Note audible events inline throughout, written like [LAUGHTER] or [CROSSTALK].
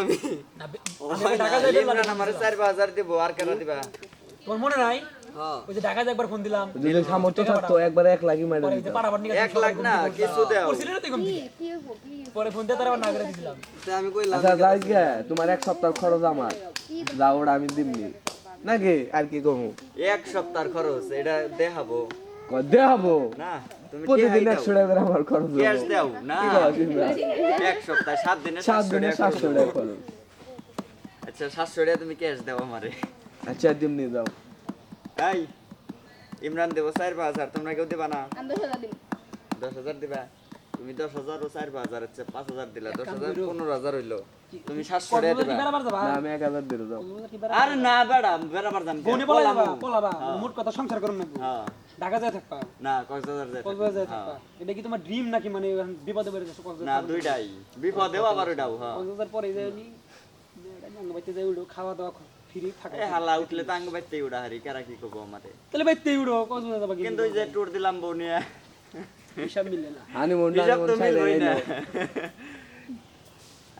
আমি আগে ঢাকা যাই ইমরান আমারে চার পাঁচ হাজার দিব আর কেন দিবা? তোমার মনে নাই? ওই যে ঢাকা একবার ফোন দিলাম। যদি সামর্থ্য থাকতো একবার এক লাখই মাইরে পরে ওই যে দিতাম পাড়াবার নিয়ে এক লাখ না কিছু দেও। করছিলেন না তুই পরে ফোন দিয়ে তার আবার না করে দিছিলাম আমি কইলাম আচ্ছা তোমার এক সপ্তাহ খরচ আমার। যা ওটা আমি দিমনি। নাকি? আর কি কমু? এক সপ্তাহ খরচ এটা দেখাবো। দেখাবো। না প্রতিদিন একশো টাকা করে আমার খরচ ক্যাশ দাও না। কি কও ইমরান? এক সপ্তাহ সাত দিনে সাত দিনে সাতশো টাকা খরচ। আচ্ছা সাতশো টাকা তুমি ক্যাশ দাও আমারে। আচ্ছা দিমনি যাও। তাই ইমরান দেবো চার পাঁচ হাজার তোমরা কেউ দিবা না? দশ হাজার দিবা? তুমি দশ হাজার ও চার পাঁচ হাজার হচ্ছে পাঁচ হাজার দিলা দশ হাজার পনেরো হাজার হইল। তুমি সাতশো না আমি এক হাজার দিলে আরে না বেড়া বেড়াবার যান বনে পলা যাবা পলাবা। মোট কথা সংসার করুন না হ্যাঁ। ঢাকা যায় থাকবা? না কক্সবাজার যাই কক্সবাজার যায় থাকবা? এটা কি তোমার ড্রিম নাকি? মানে বিপদে বেড়ে যাচ্ছে না কক্সবাজার দুইটাই। বিপদেও আবার ওইটাও হ্যাঁ। কক্সবাজার পরে নি বাইতে যাই উঠো খাওয়া দাওয়া ফ্রি থাকা এ হালা উঠলে তো আঙ্গ বাইতে উড়া হারি কারা কি করব আমারে? তাহলে বাইতে উঠো কক্সবাজার যাবা কিন্তু ওই যে ট্যুর দিলাম বউ নিয়ে। হিসাব মিললে না। হানিমুন চাইলে না।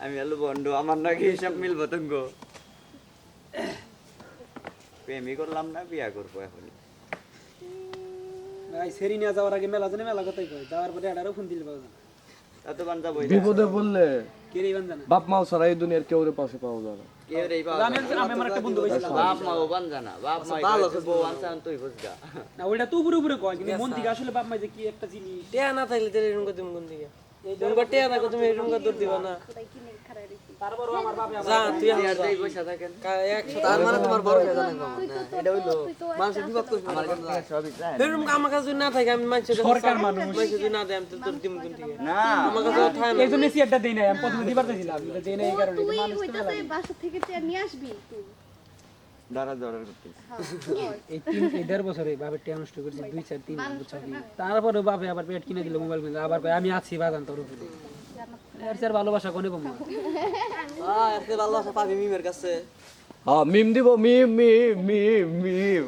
আমি হলো বন্ধু আমার নাকি হিসাব মিলবো তঙ্গ। প্রেমই করলাম না বিয়া করব এখন ভাই সেরি নিয়ে যাওয়ার আগে মেলা জানে মেলা কথাই কয়। যাওয়ার পরে আডারও ফোন দিলে যাবোই না। বিপদে পড়লে রে বাপ মাও ছাড়া এই দুনিয়ার কেউ পাশে পাওয়া যাবে না। কেউ রে পাওয়া আমি যায় না। আমি আমার একটা বন্ধু বাপ মা ও বাপ মা ভালো বউ আনছে আন তুই বুঝগা না ওইটা তো উপরে উপরে কয় কিন্তু মন থেকে আসলে বাপ মা যে কি একটা জিনিস। না থাকলে কোন দিকে। তোমার টেয়া থাকো তুমি এরকম দূর দিবা না। মানে না না থাকে আমি না আমি না। না আমি নিয়ে আসবি। তুই দাঁড়া দাঁড়া করতে হ্যাঁ এই তিন এই দেড় বছরে বাপের টিয়া নষ্ট করেছি দুই চার তিন বছর। তারপরে বাপে আবার পেট কিনে দিল মোবাইল কিনে আবার আমি আছি বাজান তোর উপরে। এর চেয়ে আর ভালোবাসা কোনে কম? আহ এত ভালোবাসা পাবি মিমের কাছে। হ্যাঁ মিম দিব মিম মিম মিম মিম।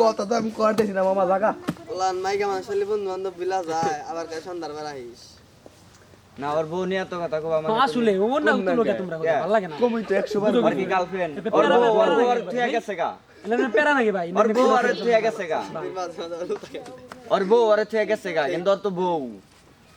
কথা তো আমি করতেছি না মামা জাগা। বলান মাইকা মানুষ বন্ধু বান্ধব বিলা যায় আবার কাল সন্ধ্যার বেলা আইস না ওর বউ নিয়ে তো কথা কব আমার আসলে ওর নাম তো লোকে তোমরা কথা ভালো লাগে না। কমই তো একশো বার আর কি গার্লফ্রেন্ড [LAUGHS] ওর বউ ওর বউ আর থুয়া গেছে গা? না পেরা নাকি ভাই? ওর বউ আর থুয়া গেছে গা। ওর বউ আর গেছে গা কিন্তু ওর তো বউ।